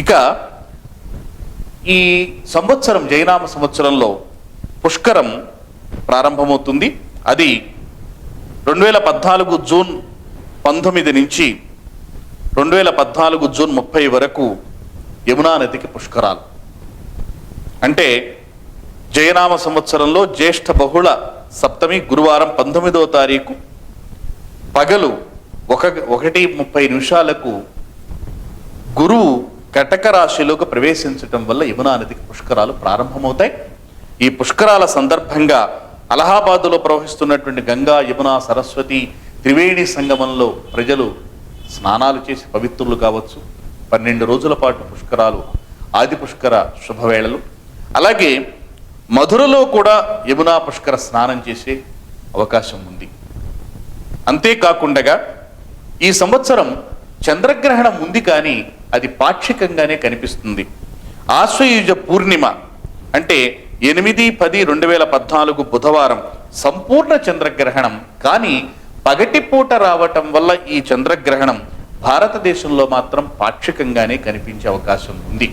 ఇక ఈ సంవత్సరం జైనామ సంవత్సరంలో పుష్కరం ప్రారంభమవుతుంది. అది రెండు వేల పద్నాలుగు జూన్ పంతొమ్మిది నుంచి రెండు వేల పద్నాలుగు జూన్ ముప్పై వరకు యమునా నదికి పుష్కరాలు. అంటే జయనామ సంవత్సరంలో జ్యేష్ఠ బహుళ సప్తమి గురువారం పంతొమ్మిదవ తారీఖు పగలు ఒక ఒకటి ముప్పై నిమిషాలకు గురువు కటక రాశిలోకి ప్రవేశించటం వల్ల యమునా నదికి పుష్కరాలు ప్రారంభమవుతాయి. ఈ పుష్కరాల సందర్భంగా అలహాబాదులో ప్రవహిస్తున్నటువంటి గంగా యమున సరస్వతి త్రివేణి సంగమంలో ప్రజలు స్నానాలు చేసి పవిత్రులు కావచ్చు. పన్నెండు రోజుల పాటు పుష్కరాలు ఆది పుష్కర శుభవేళలు. అలాగే మధురలో కూడా యమునా పుష్కర స్నానం చేసే అవకాశం ఉంది. అంతేకాకుండా ఈ సంవత్సరం చంద్రగ్రహణం ఉంది కానీ అది పాక్షికంగానే కనిపిస్తుంది. ఆశ్వయుజ పూర్ణిమ అంటే ఎనిమిది పది రెండు వేల పద్నాలుగు బుధవారం సంపూర్ణ చంద్రగ్రహణం. కానీ పగటిపూట రావటం వల్ల ఈ చంద్రగ్రహణం భారతదేశంలో మాత్రం పాక్షికంగానే కనిపించే అవకాశం ఉంది.